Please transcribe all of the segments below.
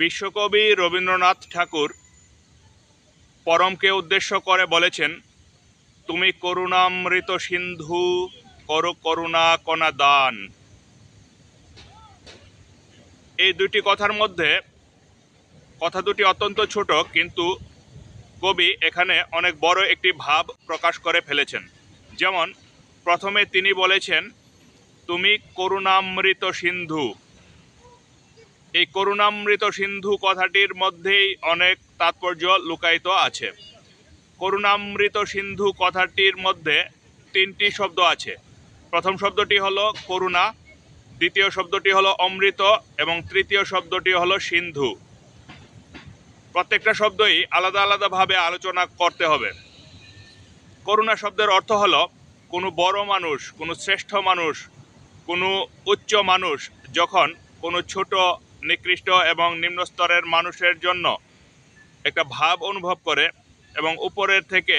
বিশ্বকবি রবীন্দ্রনাথ ঠাকুর পরমকে উদ্দেশ্য করে বলেছেন, তুমি করুণামৃত সিন্ধু, করো করুণা কণা দান। এই দুটি কথার মধ্যে কথা দুটি অত্যন্ত ছোট, কিন্তু কবি এখানে অনেক বড় একটি ভাব প্রকাশ করে ফেলেছেন। যেমন, প্রথমে তিনি বলেছেন, তুমি করুণামৃত সিন্ধু এই করুণামৃত সিন্ধু কথাটির মধ্যেই অনেক তাৎপর্য লুকায়িত আছে। করুণামৃত সিন্ধু কথাটির মধ্যে তিনটি শব্দ আছে। প্রথম শব্দটি হলো করুণা, দ্বিতীয় শব্দটি হলো অমৃত, এবং তৃতীয় শব্দটি হলো সিন্ধু। প্রত্যেকটা শব্দই আলাদা আলাদাভাবে আলোচনা করতে হবে। করুণা শব্দের অর্থ হলো কোনো বড় মানুষ, কোনো শ্রেষ্ঠ মানুষ, কোনো উচ্চ মানুষ যখন কোনো ছোট নিকৃষ্ট এবং নিম্ন স্তরের মানুষের জন্য একটা ভাব অনুভব করে এবং উপরের থেকে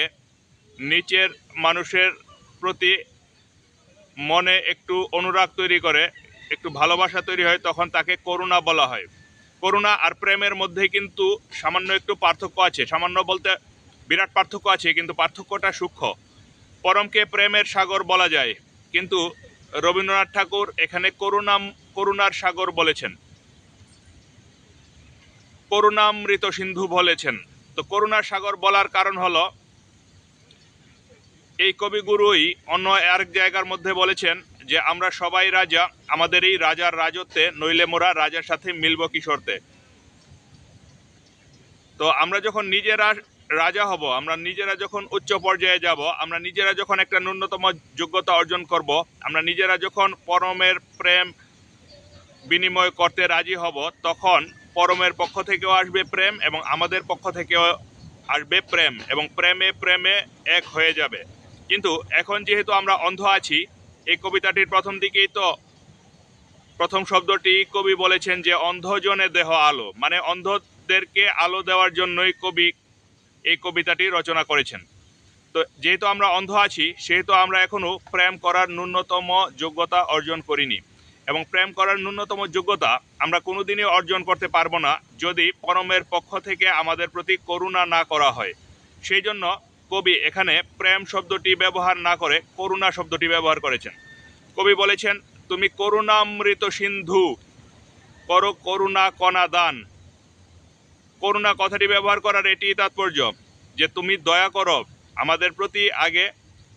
নিচের মানুষের প্রতি মনে একটু অনুরাগ তৈরি করে, একটু ভালোবাসা তৈরি হয়, তখন তাকে করুণা বলা হয়। করুণা আর প্রেমের মধ্যে কিন্তু সামান্য একটু পার্থক্য আছে। সামান্য বলতে বিরাট পার্থক্য আছে, কিন্তু পার্থক্যটা সূক্ষ্ম। পরমকে প্রেমের সাগর বলা যায়। কিন্তু রবীন্দ্রনাথ ঠাকুর এখানে করুণাম, করুণার সাগর বলেছেন। করুণামৃত সিন্ধু বলেছেন। তো করুণা সাগর বলার কারণ হলো, এই কবিগুরুই অন্য আরেক জায়গার মধ্যে বলেছেন যে, আমরা সবাই রাজা, আমাদের এই রাজার রাজত্বে নইলে মোরা রাজার সাথে মিলব কিশোরতে। তো আমরা যখন নিজেরা রাজা হব, আমরা নিজেরা যখন উচ্চ পর্যায়ে যাব, আমরা নিজেরা যখন একটা ন্যূনতম যোগ্যতা অর্জন করব, আমরা নিজেরা যখন পরমের প্রেম বিনিময় করতে রাজি হব, তখন পরমের পক্ষ থেকেও আসবে প্রেম এবং আমাদের পক্ষ থেকেও আসবে প্রেম এবং প্রেমে প্রেমে এক হয়ে যাবে। কিন্তু এখন যেহেতু আমরা অন্ধ আছি, এই কবিতাটির প্রথম দিকেই তো প্রথম শব্দটি কবি বলেছেন যে অন্ধজনে দেহ আলো মানে অন্ধদেরকে আলো দেওয়ার জন্যই কবি এই কবিতাটি রচনা করেছেন। তো যেহেতু আমরা অন্ধ আছি, সেহেতু আমরা এখনও প্রেম করার ন্যূনতম যোগ্যতা অর্জন করিনি। এবং প্রেম করার ন্যূনতম যোগ্যতা আমরা কোনোদিনই অর্জন করতে পারব না যদি পরমের পক্ষ থেকে আমাদের প্রতি করুণা না করা হয়। সেই জন্য কবি এখানে প্রেম শব্দটি ব্যবহার না করে করুণা শব্দটি ব্যবহার করেছেন। কবি বলেছেন, তুমি করুণামৃত সিন্ধু, করো করুণা কণা দান। করুণা কথাটি ব্যবহার করার এটি তাৎপর্য, যে তুমি দয়া করো, আমাদের প্রতি আগে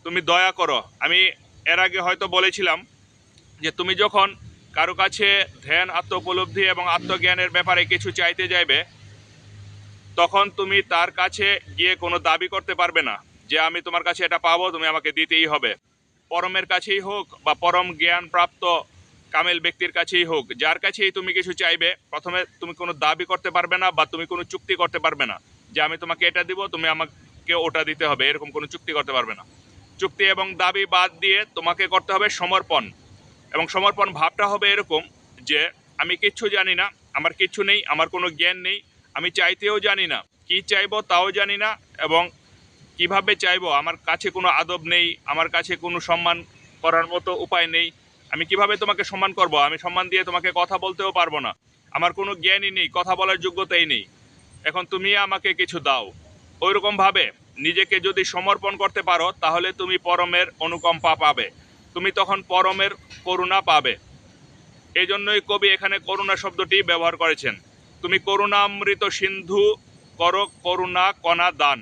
তুমি দয়া করো। আমি এর আগে হয়তো বলেছিলাম যে তুমি যখন কারও কাছে ধ্যান আত্ম উপলব্ধি এবং আত্মজ্ঞানের ব্যাপারে কিছু চাইতে যাইবে, তখন তুমি তার কাছে গিয়ে কোনো দাবি করতে পারবে না যে আমি তোমার কাছে এটা পাবো, তুমি আমাকে দিতেই হবে। পরমের কাছেই হোক বা পরম জ্ঞান প্রাপ্ত কামেল ব্যক্তির কাছেই হোক, যার কাছেই তুমি কিছু চাইবে, প্রথমে তুমি কোনো দাবি করতে পারবে না বা তুমি কোনো চুক্তি করতে পারবে না যে আমি তোমাকে এটা দিব, তুমি আমাকে ওটা দিতে হবে, এরকম কোনো চুক্তি করতে পারবে না। চুক্তি এবং দাবি বাদ দিয়ে তোমাকে করতে হবে সমর্পণ। এবং সমর্পণ ভাবটা হবে এরকম যে, আমি কিচ্ছু জানি না, আমার কিচ্ছু নেই, আমার কোনো জ্ঞান নেই, আমি চাইতেও জানি না, কি চাইব তাও জানি না, এবং কীভাবে চাইব, আমার কাছে কোনো আদব নেই, আমার কাছে কোনো সম্মান করার মতো উপায় নেই, আমি কীভাবে তোমাকে সম্মান করব? আমি সম্মান দিয়ে তোমাকে কথা বলতেও পারব না, আমার কোনো জ্ঞানই নেই, কথা বলার যোগ্যতাই নেই, এখন তুমি আমাকে কিছু দাও। ওইরকমভাবে নিজেকে যদি সমর্পণ করতে পারো, তাহলে তুমি পরমের অনুকম্পা পাবে। তুমি তখন পরমের করুণা পাবে। এই জন্যই কবি এখানে করুণা শব্দটি ব্যবহার করেছেন। তুমি করুণামৃত সিন্ধু কর, করুণা কণা দান।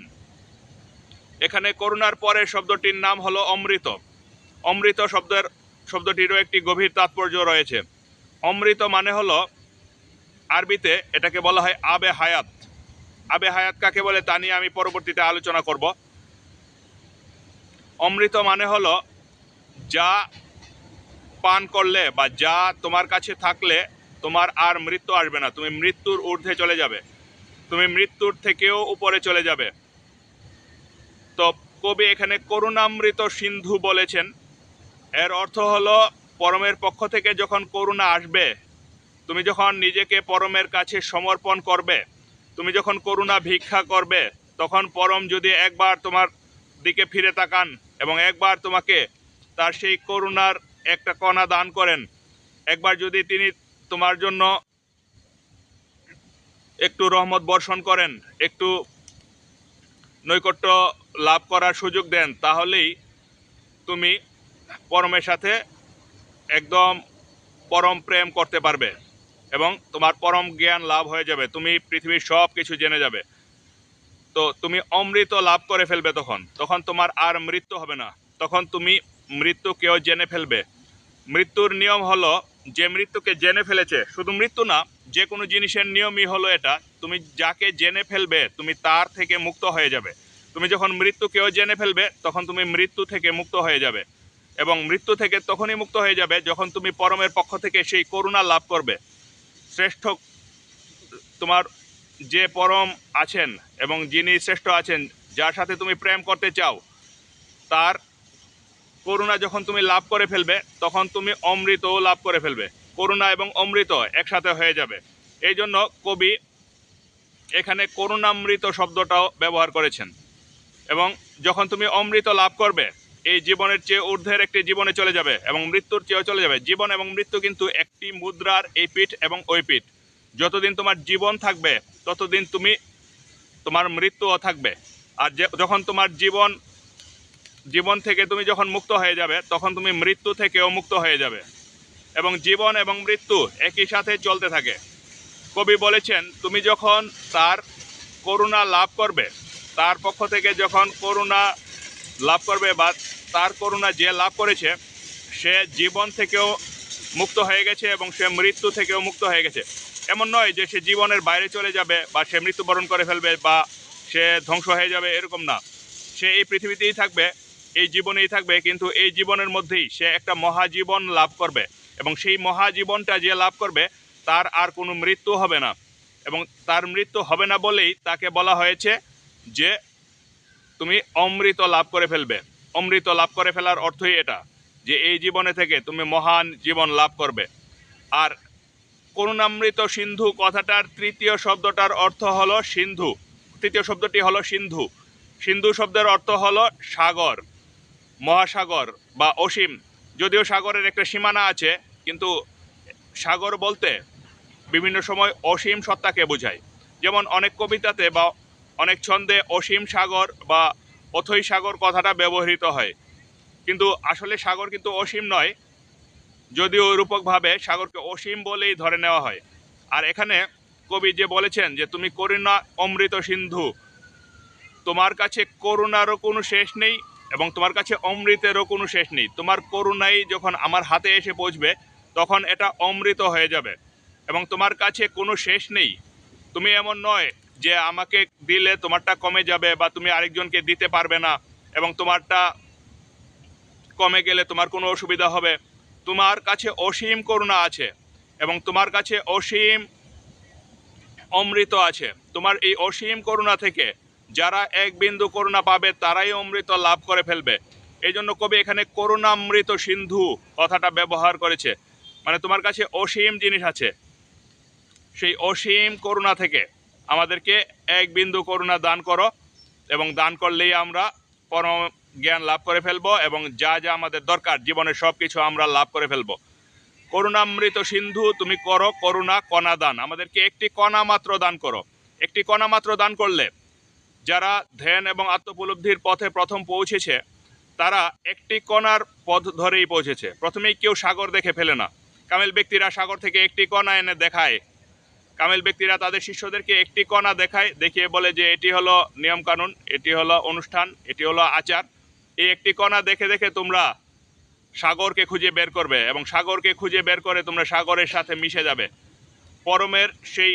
এখানে করুণার পরের শব্দটির নাম হলো অমৃত। অমৃত শব্দের, শব্দটিরও একটি গভীর তাৎপর্য রয়েছে। অমৃত মানে হলো আরবিতে এটাকে বলা হয় আবে হায়াত। আবে হায়াত কাকে বলে তা নিয়ে আমি পরবর্তীতে আলোচনা করব। অমৃত মানে হলো যা পান করলে বা যা তোমার কাছে থাকলে তোমার আর মৃত্যু আসবে না। তুমি মৃত্যুর ঊর্ধ্বে চলে যাবে। তুমি মৃত্যুর থেকেও উপরে চলে যাবে। তো কবি এখানে করুণামৃত সিন্ধু বলেছেন। এর অর্থ হলো পরমের পক্ষ থেকে যখন করুণা আসবে, তুমি যখন নিজেকে পরমের কাছে সমর্পণ করবে, তুমি যখন করুণা ভিক্ষা করবে, তখন পরম যদি একবার তোমার দিকে ফিরে তাকান এবং একবার তোমাকে তার সেই করুণার একটা কণা দান করেন। একবার যদি তিনি তোমার জন্য একটু রহমত বর্ষণ করেন, একটু নৈকট্য লাভ করার সুযোগ দেন, তাহলেই তুমি পরমের সাথে একদম পরম প্রেম করতে পারবে এবং তোমার পরম জ্ঞান লাভ হয়ে যাবে। তুমি পৃথিবীর সব কিছু জেনে যাবে। তো তুমি অমৃত লাভ করে ফেলবে তখন। তখন তোমার আর মৃত্যু হবে না। তখন তুমি মৃত্যুকেও জেনে ফেলবে। মৃত্যুর নিয়ম হলো, যে মৃত্যুকে জেনে ফেলেছে, শুধু মৃত্যু না, যে কোনো জিনিসের নিয়মই হলো এটা। তুমি যাকে জেনে ফেলবে, তুমি তার থেকে মুক্ত হয়ে যাবে। তুমি যখন মৃত্যুকেও জেনে ফেলবে, তখন তুমি মৃত্যু থেকে মুক্ত হয়ে যাবে। এবং মৃত্যু থেকে তখনই মুক্ত হয়ে যাবে যখন তুমি পরমের পক্ষ থেকে সেই করুণা লাভ করবে। শ্রেষ্ঠ তোমার যে পরম আছেন এবং যিনি শ্রেষ্ঠ আছেন, যার সাথে তুমি প্রেম করতে চাও, তার করুণা যখন তুমি লাভ করে ফেলবে, তখন তুমি অমৃতও লাভ করে ফেলবে। করুণা এবং অমৃত একসাথে হয়ে যাবে। এই জন্য কবি এখানে করুণামৃত শব্দটাও ব্যবহার করেছেন। এবং যখন তুমি অমৃত লাভ করবে, এই জীবনের চেয়ে ঊর্ধ্বের একটি জীবনে চলে যাবে এবং মৃত্যুর চেয়েও চলে যাবে। জীবন এবং মৃত্যু কিন্তু একটি মুদ্রার এই পিঠ এবং ওই পিঠ। যতদিন তোমার জীবন থাকবে, ততদিন তুমি তোমার মৃত্যুও থাকবে। আর যখন তোমার জীবন জীবন থেকে তুমি যখন মুক্ত হয়ে যাবে, তখন তুমি মৃত্যু থেকেও মুক্ত হয়ে যাবে। এবং জীবন এবং মৃত্যু একই সাথে চলতে থাকে। কবি বলেছেন, তুমি যখন তার করুণা লাভ করবে, তার পক্ষ থেকে যখন করুণা লাভ করবে বা তার করুণা যে লাভ করেছে, সে জীবন থেকেও মুক্ত হয়ে গেছে এবং সে মৃত্যু থেকেও মুক্ত হয়ে গেছে। এমন নয় যে সে জীবনের বাইরে চলে যাবে বা সে মৃত্যুবরণ করে ফেলবে বা সে ধ্বংস হয়ে যাবে, এরকম না। সে এই পৃথিবীতেই থাকবে এই জীবনেই থাকবে, কিন্তু এই জীবনের মধ্যেই সে একটা মহাজীবন লাভ করবে। এবং সেই মহাজীবনটা যে লাভ করবে, তার আর কোনো মৃত্যু হবে না। এবং তার মৃত্যু হবে না বলেই তাকে বলা হয়েছে যে, তুমি অমৃত লাভ করে ফেলবে। অমৃত লাভ করে ফেলার অর্থই এটা, যে এই জীবনে থেকে তুমি মহান জীবন লাভ করবে। আর করুণামৃত সিন্ধু কথাটার তৃতীয় শব্দটার অর্থ হলো সিন্ধু। তৃতীয় শব্দটি হলো সিন্ধু। সিন্ধু শব্দের অর্থ হলো সাগর। মহাসাগর বা অসীম, যদিও সাগরের একটা সীমানা আছে, কিন্তু সাগর বলতে বিভিন্ন সময় অসীম সত্তাকে বোঝায়। যেমন অনেক কবিতাতে বা অনেক ছন্দে অসীম সাগর বা অথৈ সাগর কথাটা ব্যবহৃত হয়। কিন্তু আসলে সাগর কিন্তু অসীম নয়, যদিও রূপকভাবে সাগরকে অসীম বলেই ধরে নেওয়া হয়। আর এখানে কবি যে বলেছেন যে, তুমি করুণা অমৃত সিন্ধু, তোমার কাছে করুণারও কোনো শেষ নেই এবং তোমার কাছে অমৃতেরও কোনো শেষ নেই। তোমার করুণাই যখন আমার হাতে এসে পৌঁছবে, তখন এটা অমৃত হয়ে যাবে। এবং তোমার কাছে কোনো শেষ নেই। তুমি এমন নয় যে আমাকে দিলে তোমারটা কমে যাবে বা তুমি আরেকজনকে দিতে পারবে না এবং তোমারটা কমে গেলে তোমার কোনো অসুবিধা হবে। তোমার কাছে অসীম করুণা আছে এবং তোমার কাছে অসীম অমৃত আছে। তোমার এই অসীম করুণা থেকে যারা এক বিন্দু করুণা পাবে, তারাই অমৃত লাভ করে ফেলবে। এই জন্য কবি এখানে করুণামৃত সিন্ধু কথাটা ব্যবহার করেছে। মানে তোমার কাছে অসীম জিনিস আছে। সেই অসীম করুণা থেকে আমাদেরকে এক বিন্দু করুণা দান করো এবং দান করলেই আমরা পরম জ্ঞান লাভ করে ফেলব এবং যা যা আমাদের দরকার, জীবনের সব কিছু আমরা লাভ করে ফেলব। করুণামৃত সিন্ধু তুমি করো, করুণা কণা দান। আমাদেরকে একটি কণা মাত্র দান করো। একটি কণা মাত্র দান করলে যারা ধ্যান এবং আত্মপলব্ধির পথে প্রথম পৌঁছেছে, তারা একটি কণার পথ ধরেই পৌঁছেছে। প্রথমেই কেউ সাগর দেখে ফেলে না। কামেল ব্যক্তিরা সাগর থেকে একটি কণা এনে দেখায়। কামেল ব্যক্তিরা তাদের শিষ্যদেরকে একটি কণা দেখায়, দেখিয়ে বলে যে এটি হলো নিয়মকানুন, এটি হলো অনুষ্ঠান, এটি হলো আচার। এই একটি কণা দেখে দেখে তোমরা সাগরকে খুঁজে বের করবে এবং সাগরকে খুঁজে বের করে তোমরা সাগরের সাথে মিশে যাবে। পরমের সেই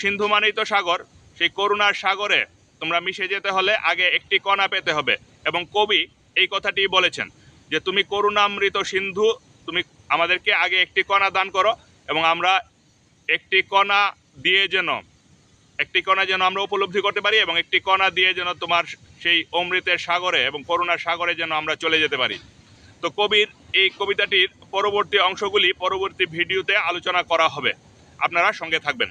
সিন্ধু মানেই তো সাগর, সেই করুণার সাগরে তোমরা মিশে যেতে হলে আগে একটি কণা পেতে হবে। এবং কবি এই কথাটি বলেছেন যে, তুমি করুণামৃত সিন্ধু, তুমি আমাদেরকে আগে একটি কণা দান করো এবং আমরা একটি কণা দিয়ে যেন, একটি কণা যেন আমরা উপলব্ধি করতে পারি এবং একটি কণা দিয়ে যেন তোমার সেই অমৃতের সাগরে এবং করুণার সাগরে যেন আমরা চলে যেতে পারি। তো কবির এই কবিতাটির পরবর্তী অংশগুলি পরবর্তী ভিডিওতে আলোচনা করা হবে। আপনারা সঙ্গে থাকবেন।